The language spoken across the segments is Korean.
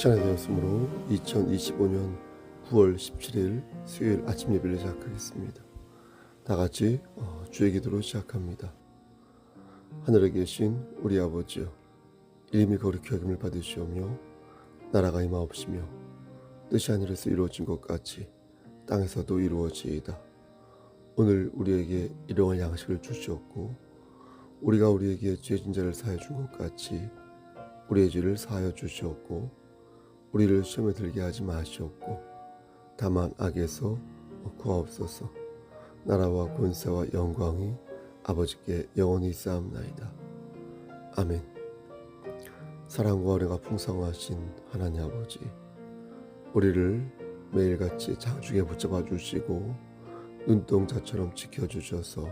시간이 되었으므로 2025년 9월 17일 수요일 아침 예배를 시작하겠습니다. 다 같이 어, 주의 기도로 시작합니다. 하늘에 계신 우리 아버지여 이름이 거룩히 여김을 받으시오며 나라가 임하옵시며 뜻이 하늘에서 이루어진 것 같이 땅에서도 이루어지이다. 오늘 우리에게 일용할 양식을 주시옵고 우리가 우리에게 죄진 자를 사해 준 것 같이 우리의 죄를 사하여 주시옵고 우리를 시험에 들게 하지 마시옵고 다만 악에서 구하옵소서. 나라와 권세와 영광이 아버지께 영원히 쌓옵나이다. 아멘. 사랑과 은혜가 풍성하신 하나님 아버지 우리를 매일같이 장중에 붙잡아 주시고 눈동자처럼 지켜주셔서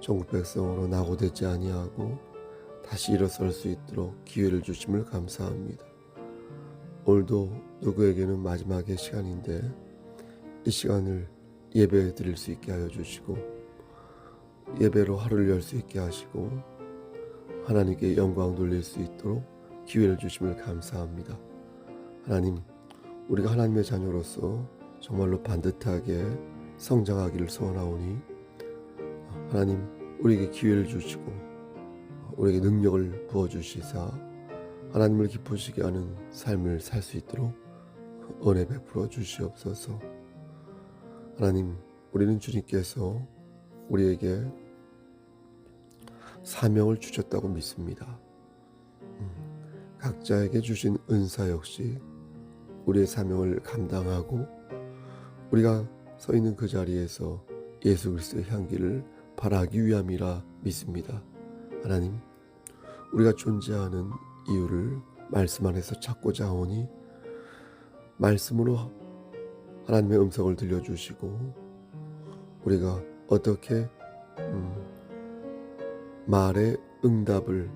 전국 백성으로 낙오되지 아니하고 다시 일어설 수 있도록 기회를 주심을 감사합니다. 오늘도 누구에게는 마지막의 시간인데 이 시간을 예배 드릴 수 있게 하여 주시고 예배로 하루를 열 수 있게 하시고 하나님께 영광 돌릴 수 있도록 기회를 주심을 감사합니다. 하나님, 우리가 하나님의 자녀로서 정말로 반듯하게 성장하기를 소원하오니 하나님 우리에게 기회를 주시고 우리에게 능력을 부어 주시사 하나님을 기쁘시게 하는 삶을 살 수 있도록 은혜 베풀어 주시옵소서. 하나님, 우리는 주님께서 우리에게 사명을 주셨다고 믿습니다. 음, 각자에게 주신 은사 역시 우리의 사명을 감당하고 우리가 서 있는 그 자리에서 예수 그리스도의 향기를 발하기 위함이라 믿습니다. 하나님, 우리가 존재하는 이유를 말씀 안에서 찾고자 하오니 말씀으로 하나님의 음성을 들려주시고 우리가 어떻게 음, 말의 응답을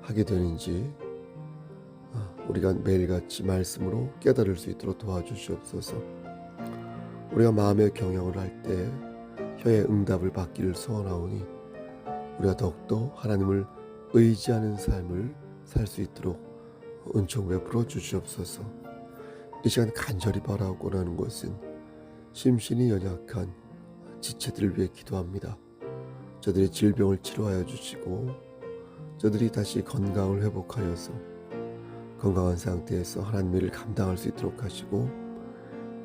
하게 되는지 아, 우리가 매일같이 말씀으로 깨달을 수 있도록 도와주시옵소서. 우리가 마음의 경영을 할 때 혀의 응답을 받기를 소원하오니 우리가 더욱더 하나님을 의지하는 삶을 살 수 있도록 은총 베풀어 주시옵소서. 이 시간 간절히 바라고 하는 것은 심신이 연약한 지체들을 위해 기도합니다. 저들의 질병을 치료하여 주시고 저들이 다시 건강을 회복하여서 건강한 상태에서 하나님의 일을 감당할 수 있도록 하시고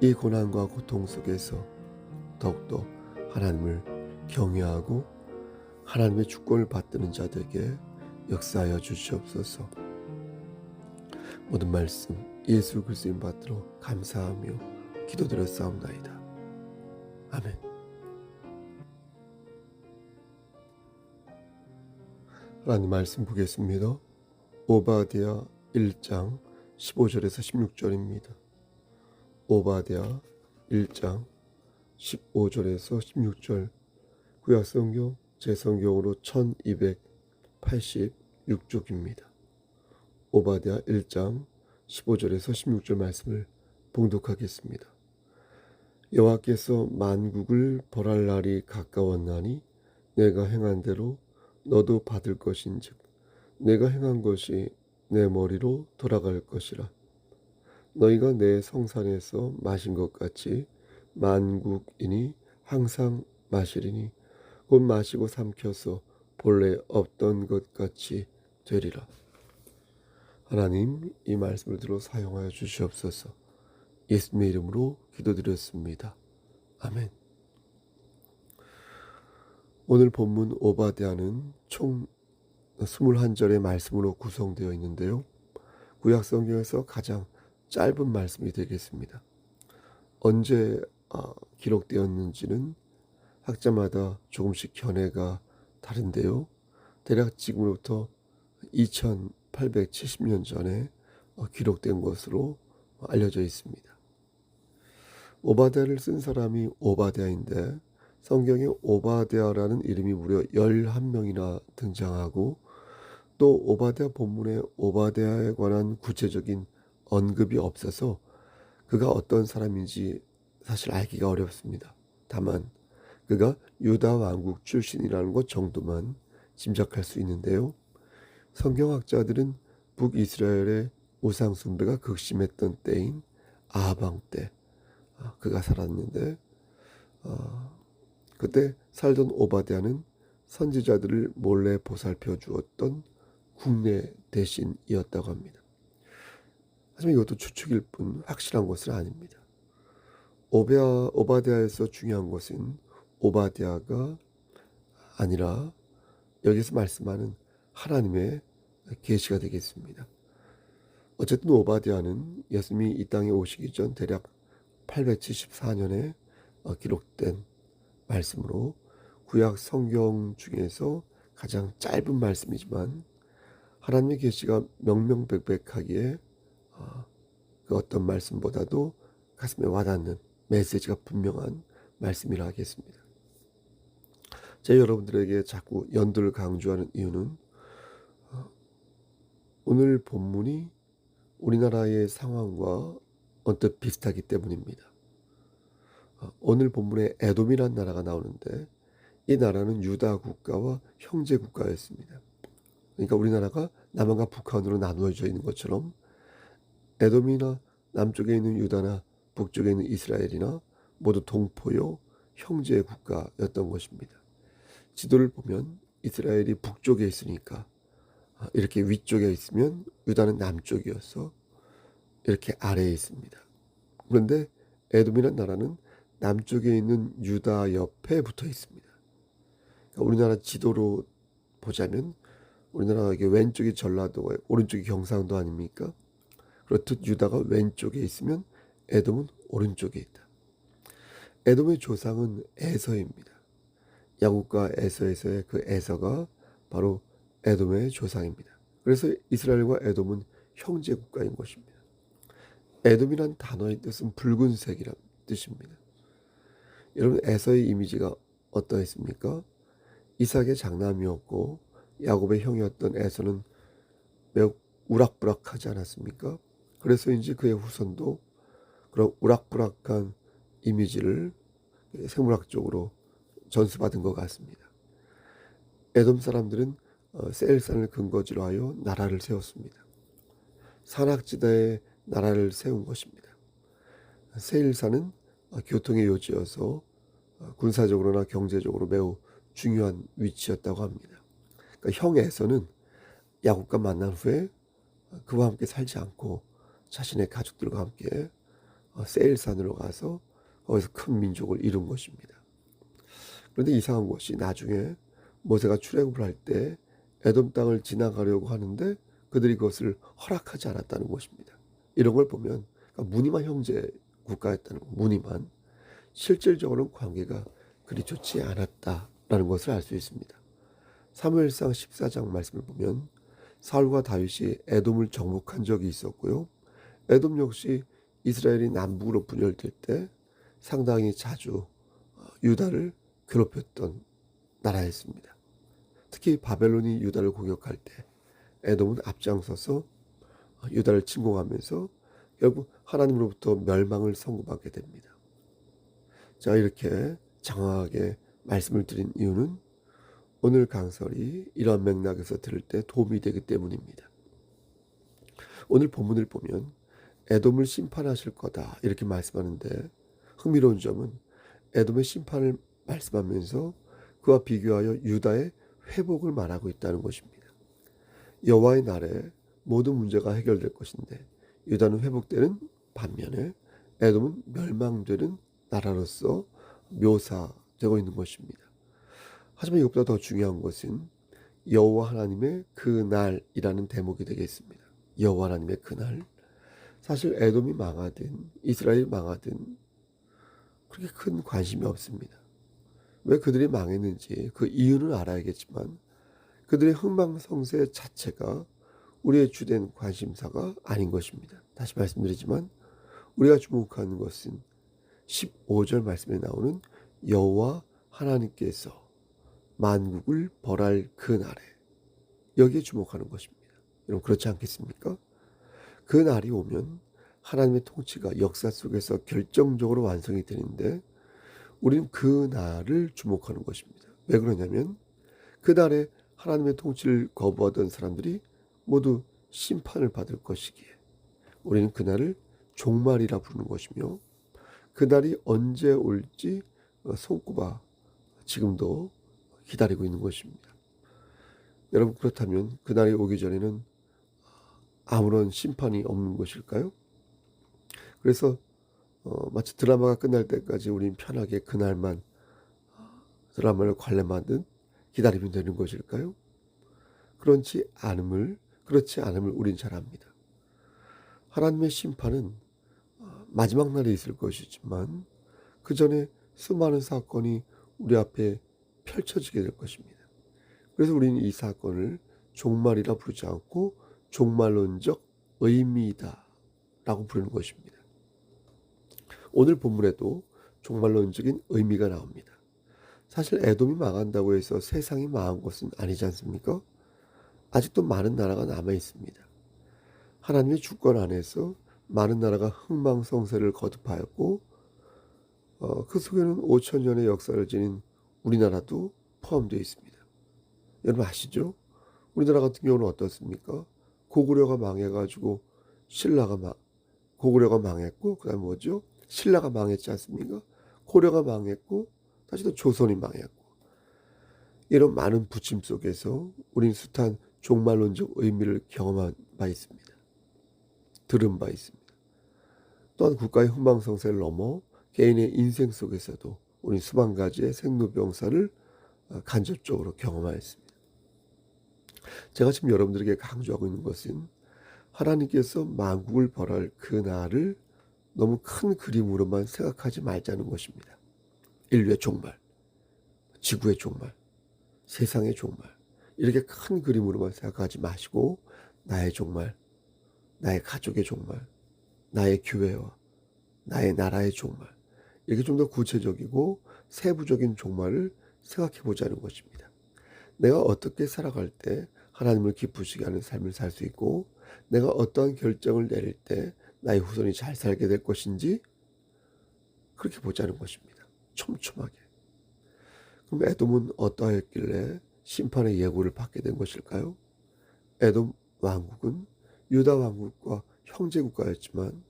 이 고난과 고통 속에서 더욱더 하나님을 경외하고 하나님의 주권을 받드는 자들에게 역사하여 주시옵소서. 모든 말씀 예수 그리스도인 받들어 감사하며 기도드렸사옵나이다. 아멘. 하나님 말씀 보겠습니다. 오바디아 1장 15절에서 16절입니다. 오바디아 1장 15절에서 16절 구약성경 제성경으로 1286쪽입니다. 오바디아 1장 15절에서 16절 말씀을 봉독하겠습니다. 여호와께서 만국을 벌할 날이 가까웠나니 내가 행한 대로 너도 받을 것인즉 내가 행한 것이 내 머리로 돌아갈 것이라 너희가 내 성산에서 마신 것 같이 만국인이 항상 마시리니 곧 마시고 삼켜서 본래 없던 것 같이 되리라. 하나님 이 말씀을 들어 사용하여 주시옵소서. 예수님의 이름으로 기도드렸습니다. 아멘. 오늘 본문 오바데아는 총 21절의 말씀으로 구성되어 있는데요. 구약 성경에서 가장 짧은 말씀이 되겠습니다. 언제 어, 기록되었는지는 학자마다 조금씩 견해가 다른데요. 대략 지금부터 2870년 전에 어, 기록된 것으로 알려져 있습니다. 오바데아를 쓴 사람이 오바데아인데 성경에 오바데아라는 이름이 무려 11명이나 등장하고 또 오바데아 본문에 오바데아에 관한 구체적인 언급이 없어서 그가 어떤 사람인지 사실 알기가 어렵습니다. 다만 그가 유다 왕국 출신이라는 것 정도만 짐작할 수 있는데요. 성경학자들은 북이스라엘의 우상 숭배가 극심했던 때인 아방 때 아, 그가 살았는데 어, 그때 살던 오바댜는 선지자들을 몰래 보살펴 주었던 국내 대신이었다고 합니다. 하지만 이것도 추측일 뿐 확실한 것은 아닙니다. 오베아, 오바댜에서 중요한 것은 오바댜가 아니라 여기서 말씀하는 하나님의 계시가 되겠습니다. 어쨌든 오바댜는 예수님이 이 땅에 오시기 전 대략 874년에 어, 기록된 말씀으로 구약 성경 중에서 가장 짧은 말씀이지만 하나님의 계시가 명명백백하기에 어, 그 어떤 말씀보다도 가슴에 와닿는 메시지가 분명한 말씀이라 하겠습니다. 제 여러분들에게 자꾸 연두를 강조하는 이유는 어, 오늘 본문이 우리나라의 상황과 언뜻 비슷하기 때문입니다. 어, 오늘 본문에 에돔이란 나라가 나오는데 이 나라는 유다 국가와 형제 국가였습니다. 그러니까 우리나라가 남한과 북한으로 나누어져 있는 것처럼 에돔이나 남쪽에 있는 유다나 북쪽에 있는 이스라엘이나 모두 동포요 형제 국가였던 것입니다. 지도를 보면 이스라엘이 북쪽에 있으니까 아, 이렇게 위쪽에 있으면 유다는 남쪽이어서 이렇게 아래에 있습니다. 그런데 에돔이라는 나라는 남쪽에 있는 유다 옆에 붙어 있습니다. 그러니까 우리나라 지도로 보자면 우리나라 이게 왼쪽이 전라도, 오른쪽이 경상도 아닙니까? 그렇듯 유다가 왼쪽에 있으면 에돔은 오른쪽에 있다. 에돔의 조상은 에서입니다. 야곱과 에서에서의 그 에서가 바로 에돔의 조상입니다. 그래서 이스라엘과 에돔은 형제 국가인 것입니다. 에돔이란 단어의 뜻은 붉은색이란 뜻입니다. 여러분 에서의 이미지가 어떠했습니까? 이삭의 장남이었고 야곱의 형이었던 에서는 매우 우락부락하지 않았습니까? 그래서인지 그의 후손도 그런 우락부락한 이미지를 생물학적으로 전수받은 것 같습니다. 에돔 사람들은 어, 세일산을 근거지로 하여 나라를 세웠습니다. 산악지대에 나라를 세운 것입니다. 세일산은 어, 교통의 요지여서 어, 군사적으로나 경제적으로 매우 중요한 위치였다고 합니다. 그러니까 형에서는 야곱과 만난 후에 그와 함께 살지 않고 자신의 가족들과 함께 세일산으로 가서 거기서 큰 민족을 이룬 것입니다. 그런데 이상한 것이 나중에 모세가 출애굽을 할 때 에돔 땅을 지나가려고 하는데 그들이 그것을 허락하지 않았다는 것입니다. 이런 걸 보면 그러니까 무늬만 형제 국가였다는 것, 무늬만 실질적으로는 관계가 그리 좋지 않았다라는 것을 알 수 있습니다. 사무엘상 14장 말씀을 보면 사울과 다윗이 에돔을 정복한 적이 있었고요. 에돔 역시 이스라엘이 남북으로 분열될 때 상당히 자주 어, 유다를 괴롭혔던 나라였습니다. 특히 바벨론이 유다를 공격할 때 에돔은 앞장서서 유다를 침공하면서 결국 하나님으로부터 멸망을 선고받게 됩니다. 자 이렇게 장황하게 말씀을 드린 이유는 오늘 강설이 이러한 맥락에서 들을 때 도움이 되기 때문입니다. 오늘 본문을 보면 에돔을 심판하실 거다 이렇게 말씀하는데 흥미로운 점은 에돔의 심판을 말씀하면서 그와 비교하여 유다의 회복을 말하고 있다는 것입니다. 여호와의 날에 모든 문제가 해결될 것인데 유다는 회복되는 반면에 에돔은 멸망되는 나라로서 묘사되고 있는 것입니다. 하지만 이것보다 더 중요한 것은 여호와 하나님의 그 날이라는 대목이 되겠습니다. 여호와 하나님의 그 날. 사실 에돔이 망하든 이스라엘이 망하든 그렇게 큰 관심이 없습니다. 왜 그들이 망했는지 그 이유는 알아야겠지만 그들의 흥망성쇠 자체가 우리의 주된 관심사가 아닌 것입니다. 다시 말씀드리지만 우리가 주목하는 것은 15절 말씀에 나오는 여호와 하나님께서 만국을 벌할 그 날에 여기에 주목하는 것입니다. 여러분 그렇지 않겠습니까? 그 날이 오면 하나님의 통치가 역사 속에서 결정적으로 완성이 되는데 우리는 그 날을 주목하는 것입니다. 왜 그러냐면 그 날에 하나님의 통치를 거부하던 사람들이 모두 심판을 받을 것이기에 우리는 그 날을 종말이라 부르는 것이며 그 날이 언제 올지 어, 손꼽아 지금도 기다리고 있는 것입니다. 여러분 그렇다면 그 날이 오기 전에는 아무런 심판이 없는 것일까요? 그래서 어, 마치 드라마가 끝날 때까지 우린 편하게 그날만 드라마를 관람하듯 기다리면 되는 것일까요? 그렇지 않음을 그렇지 않음을 우린 잘 압니다. 하나님의 심판은 어, 마지막 날에 있을 것이지만 그 전에 수많은 사건이 우리 앞에 펼쳐지게 될 것입니다. 그래서 우리는 이 사건을 종말이라 부르지 않고 종말론적 의미이다 라고 부르는 것입니다. 오늘 본문에도 종말론적인 의미가 나옵니다. 사실 에돔이 망한다고 해서 세상이 망한 것은 아니지 않습니까? 아직도 많은 나라가 남아 있습니다. 하나님의 주권 안에서 많은 나라가 흥망성쇠를 거듭하였고 어, 그 속에는 5천 년의 역사를 지닌 우리나라도 포함되어 있습니다. 여러분 아시죠? 우리나라 같은 경우는 어떻습니까? 고구려가 망해가지고 신라가 망 고구려가 망했고 그다음 뭐죠? 신라가 망했지 않습니까? 고려가 망했고 다시 또 조선이 망했고 이런 많은 부침 속에서 우리는 숱한 종말론적 의미를 경험한 바 있습니다. 들은 바 있습니다. 또한 국가의 흥망성쇠를 넘어 개인의 인생 속에서도 우리 수만 가지의 생로병사를 어, 간접적으로 경험하였습니다. 제가 지금 여러분들에게 강조하고 있는 것은 하나님께서 만국을 벌할 그 날을 너무 큰 그림으로만 생각하지 말자는 것입니다. 인류의 종말, 지구의 종말, 세상의 종말 이렇게 큰 그림으로만 생각하지 마시고 나의 종말, 나의 가족의 종말, 나의 교회와 나의 나라의 종말 이렇게 좀 더 구체적이고 세부적인 종말을 생각해 보자는 것입니다. 내가 어떻게 살아갈 때 하나님을 기쁘시게 하는 삶을 살 수 있고 내가 어떠한 결정을 내릴 때 나의 후손이 잘 살게 될 것인지 그렇게 보자는 것입니다. 촘촘하게. 그럼 에돔은 어떠했길래 심판의 예고를 받게 된 것일까요? 에돔 왕국은 유다 왕국과 형제 국가였지만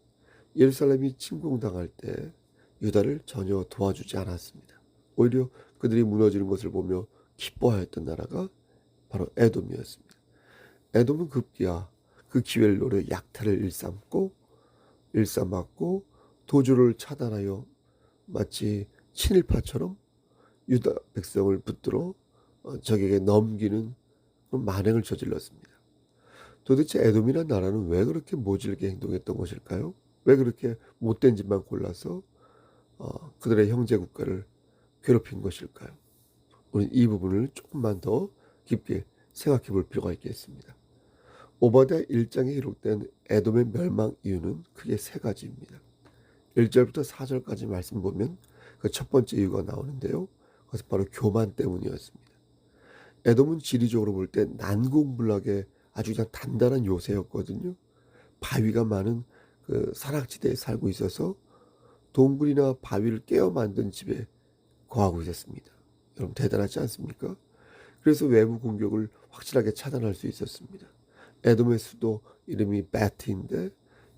예루살렘이 침공당할 때 유다를 전혀 도와주지 않았습니다. 오히려 그들이 무너지는 것을 보며 기뻐하였던 나라가 바로 에돔이었습니다. 에돔은 급기야 그 기회를 노려 약탈을 일삼고 일삼았고 도주를 차단하여 마치 친일파처럼 유다 백성을 붙들어 어, 적에게 넘기는 만행을 저질렀습니다. 도대체 에돔이란 나라는 왜 그렇게 모질게 행동했던 것일까요? 왜 그렇게 못된 짓만 골라서 어, 그들의 형제 국가를 괴롭힌 것일까요? 우리는 이 부분을 조금만 더 깊게 생각해 볼 필요가 있겠습니다. 오바댜 1장에 기록된 에돔의 멸망 이유는 크게 세 가지입니다. 1절부터 4절까지 말씀 보면 그 첫 번째 이유가 나오는데요. 그것은 바로 교만 때문이었습니다. 에돔은 지리적으로 볼 때 난공불락의 아주 그냥 단단한 요새였거든요. 바위가 많은 그 산악지대에 살고 있어서 동굴이나 바위를 깨어 만든 집에 거하고 있었습니다. 여러분 대단하지 않습니까? 그래서 외부 공격을 확실하게 차단할 수 있었습니다. 에돔의 수도 이름이 베트인데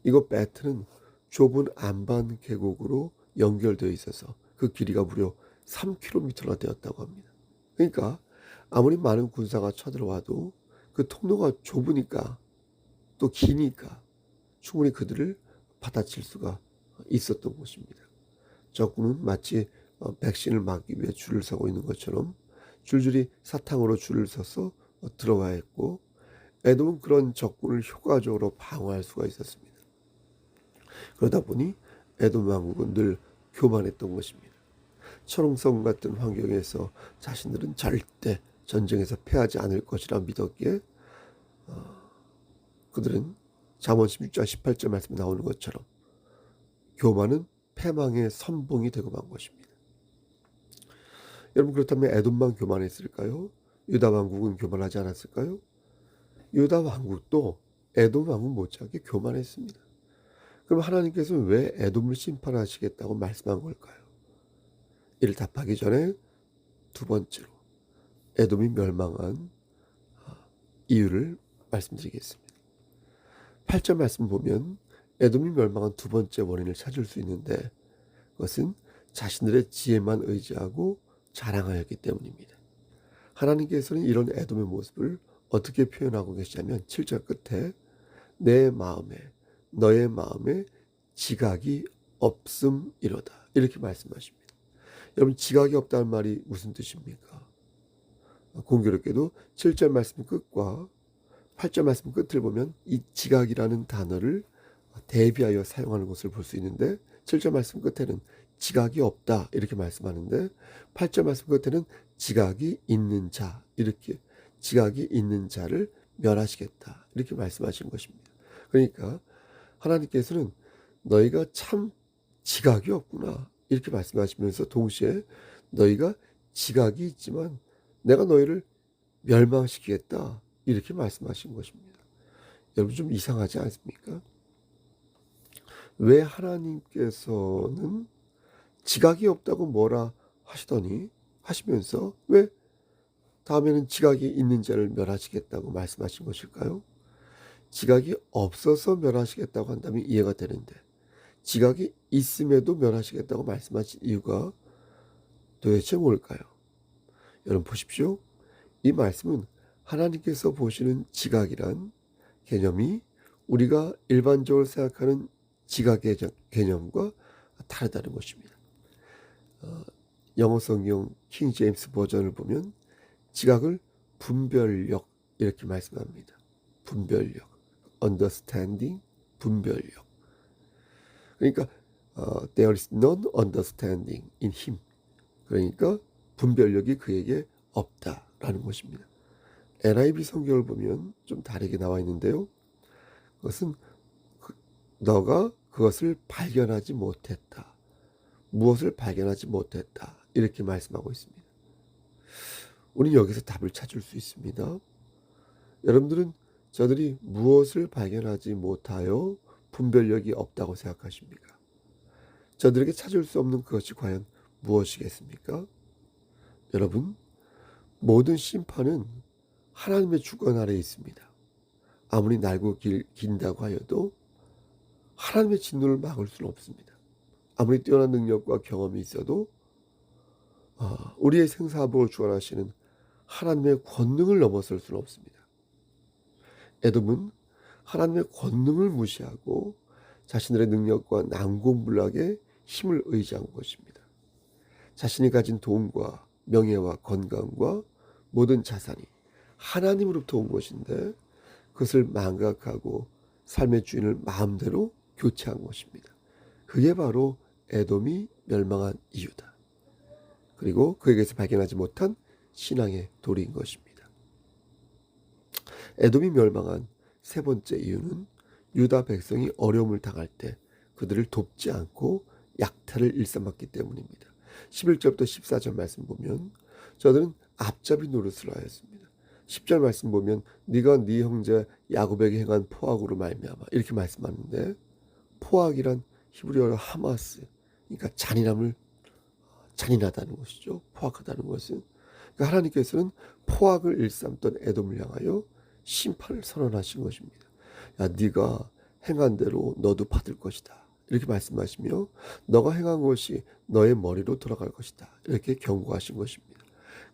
이거 베트는 좁은 안반 계곡으로 연결되어 있어서 그 길이가 무려 3km나 되었다고 합니다. 그러니까 아무리 많은 군사가 쳐들어와도 그 통로가 좁으니까 또 기니까 충분히 그들을 받아칠 수가 있었던 것입니다. 적군은 마치 어, 백신을 맞기 위해 줄을 서고 있는 것처럼 줄줄이 사탕으로 줄을 서서 어, 들어와야 했고 에돔은 그런 적군을 효과적으로 방어할 수가 있었습니다. 그러다 보니 에돔 왕국은 늘 교만했던 것입니다. 철옹성 같은 환경에서 자신들은 절대 전쟁에서 패하지 않을 것이라 믿었기에 어, 그들은 잠언 16장 18절 말씀에 나오는 것처럼 교만은 패망의 선봉이 되고 만 것입니다. 여러분 그렇다면 에돔만 교만했을까요? 유다 왕국은 교만하지 않았을까요? 유다 왕국도 에돔 왕국 못지않게 교만했습니다. 그럼 하나님께서는 왜 에돔을 심판하시겠다고 말씀한 걸까요? 이를 답하기 전에 두 번째로 에돔이 멸망한 이유를 말씀드리겠습니다. 8절 말씀 보면 에돔이 멸망한 두 번째 원인을 찾을 수 있는데 그것은 자신들의 지혜만 의지하고 자랑하였기 때문입니다. 하나님께서는 이런 에돔의 모습을 어떻게 표현하고 계시냐면 7절 끝에 내 마음에 너의 마음에 지각이 없음이로다 이렇게 말씀하십니다. 여러분 지각이 없다는 말이 무슨 뜻입니까? 공교롭게도 7절 말씀 끝과 8절 말씀 끝을 보면 이 지각이라는 단어를 대비하여 사용하는 것을 볼 수 있는데 7절 말씀 끝에는 지각이 없다 이렇게 말씀하는데 8절 말씀 끝에는 지각이 있는 자 이렇게 지각이 있는 자를 멸하시겠다 이렇게 말씀하신 것입니다. 그러니까 하나님께서는 너희가 참 지각이 없구나 이렇게 말씀하시면서 동시에 너희가 지각이 있지만 내가 너희를 멸망시키겠다 이렇게 말씀하신 것입니다. 여러분 좀 이상하지 않습니까? 왜 하나님께서는 지각이 없다고 뭐라 하시더니 하시면서 왜 다음에는 지각이 있는 자를 멸하시겠다고 말씀하신 것일까요? 지각이 없어서 멸하시겠다고 한다면 이해가 되는데 지각이 있음에도 멸하시겠다고 말씀하신 이유가 도대체 뭘까요? 여러분 보십시오. 이 말씀은 하나님께서 보시는 지각이란 개념이 우리가 일반적으로 생각하는 지각 개념과 다르다는 것입니다. 어, 영어 성경 킹 제임스 버전을 보면 지각을 분별력 이렇게 말씀합니다. 분별력, understanding, 분별력. 그러니까 어, there is none understanding in him. 그러니까 분별력이 그에게 없다라는 것입니다. NIV 성경을 보면 좀 다르게 나와 있는데요. 그것은 그, 너가 그것을 발견하지 못했다. 무엇을 발견하지 못했다. 이렇게 말씀하고 있습니다. 우리는 여기서 답을 찾을 수 있습니다. 여러분들은 저들이 무엇을 발견하지 못하여 분별력이 없다고 생각하십니까? 저들에게 찾을 수 없는 그것이 과연 무엇이겠습니까? 여러분, 모든 심판은 하나님의 주권 아래에 있습니다. 아무리 날고 길, 긴다고 하여도 하나님의 진노를 막을 수는 없습니다. 아무리 뛰어난 능력과 경험이 있어도 어, 우리의 생사복을 주관하시는 하나님의 권능을 넘어설 수는 없습니다. 에돔은 하나님의 권능을 무시하고 자신들의 능력과 난공불락의 힘을 의지한 것입니다. 자신이 가진 돈과 명예와 건강과 모든 자산이 하나님으로부터 온 것인데 그것을 망각하고 삶의 주인을 마음대로 교체한 것입니다. 그게 바로 에돔이 멸망한 이유다. 그리고 그에게서 발견하지 못한 신앙의 도리인 것입니다. 에돔이 멸망한 세 번째 이유는 유다 백성이 어려움을 당할 때 그들을 돕지 않고 약탈을 일삼았기 때문입니다. 11절부터 14절 말씀 보면 저들은 앞잡이 노릇을 하였습니다. 10절 말씀 보면 네가 네 형제 야곱에게 행한 포악으로 말미암아 이렇게 말씀하는데 포악이란 히브리어로 하마스 그러니까 잔인함을 잔인하다는 것이죠. 포악하다는 것은 그러니까 하나님께서는 포악을 일삼던 에돔을 향하여 심판을 선언하신 것입니다. 야 네가 행한 대로 너도 받을 것이다. 이렇게 말씀하시며 너가 행한 것이 너의 머리로 돌아갈 것이다. 이렇게 경고하신 것입니다.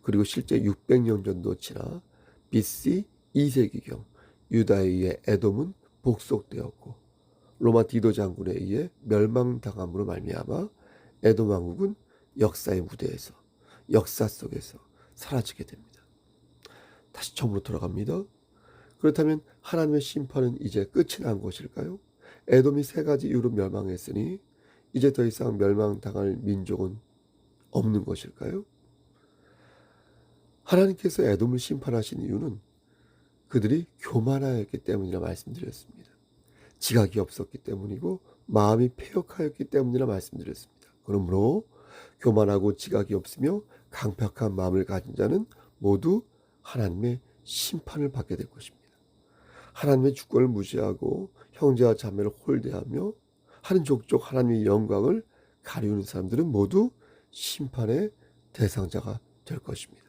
그리고 실제 600년 정도 지나 BC 2세기경 유다에 의해 에돔은 복속되었고 로마 디도 장군에 의해 멸망당함으로 말미암아 에돔 왕국은 역사의 무대에서 역사 속에서 사라지게 됩니다. 다시 처음으로 돌아갑니다. 그렇다면 하나님의 심판은 이제 끝이 난 것일까요? 에돔이 세 가지 이유로 멸망했으니 이제 더 이상 멸망당할 민족은 없는 것일까요? 하나님께서 에돔을 심판하신 이유는 그들이 교만하였기 때문이라 말씀드렸습니다. 지각이 없었기 때문이고 마음이 폐역하였기 때문이라 말씀드렸습니다. 그러므로 교만하고 지각이 없으며 강팍한 마음을 가진 자는 모두 하나님의 심판을 받게 될 것입니다. 하나님의 주권을 무시하고 형제와 자매를 홀대하며 하는 족족 하나님의 영광을 가리우는 사람들은 모두 심판의 대상자가 될 것입니다.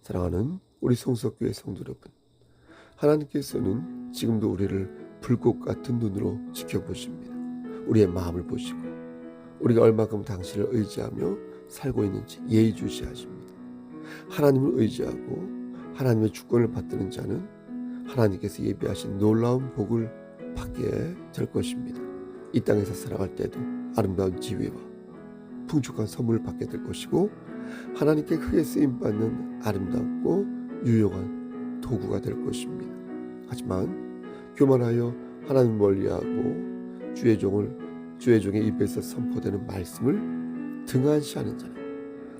사랑하는 우리 성석교회 성도 여러분, 하나님께서는 지금도 우리를 불꽃 같은 눈으로 지켜보십니다. 우리의 마음을 보시고 우리가 얼마큼 당신을 의지하며 살고 있는지 예의주시하십니다. 하나님을 의지하고 하나님의 주권을 받드는 자는 하나님께서 예비하신 놀라운 복을 받게 될 것입니다. 이 땅에서 살아갈 때도 아름다운 지위와 풍족한 선물을 받게 될 것이고 하나님께 크게 쓰임 받는 아름답고 유용한 도구가 될 것입니다. 하지만 교만하여 하나님 멀리하고 주의 종을 주의 종의 입에서 선포되는 말씀을 등한시하는 자는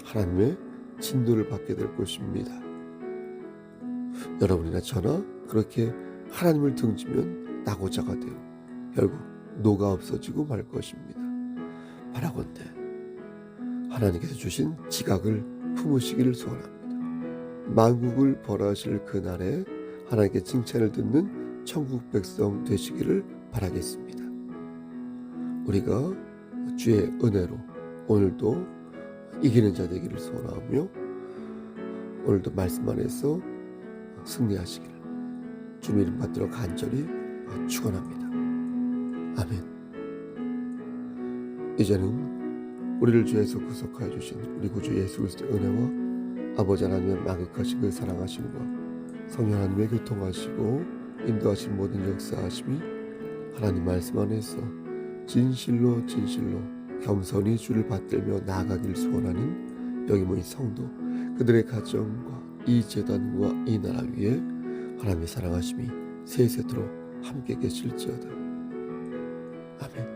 하나님의 진노를 받게 될 것입니다. 여러분이나 저나 그렇게 하나님을 등지면 낙오자가 되어 결국 노가 없어지고 말 것입니다. 바라건대 하나님께서 주신 지각을 품으시기를 소원합니다. 만국을 벌하실 그날에 하나님께 칭찬을 듣는 천국 백성 되시기를 바라겠습니다. 우리가 주의 은혜로 오늘도 이기는 자 되기를 소원하며 오늘도 말씀 안에서 승리하시기를 주님 이름 받들어 간절히 축원합니다. 아멘. 이제는 우리를 주에서 구속하여 주신 우리 구주 예수 그리스도의 은혜와 아버지 하나님의 망극하신 그 사랑하심과 성령 하나님의 교통하시고 인도하신 모든 역사하심이 하나님 말씀 안에서 진실로 진실로 겸손히 주를 받들며 나아가길 소원하는 여기 모인 성도 그들의 가정과 이 재단과 이 나라 위에 하나님의 사랑하심이 세세토록 함께 계실지어다. 아멘.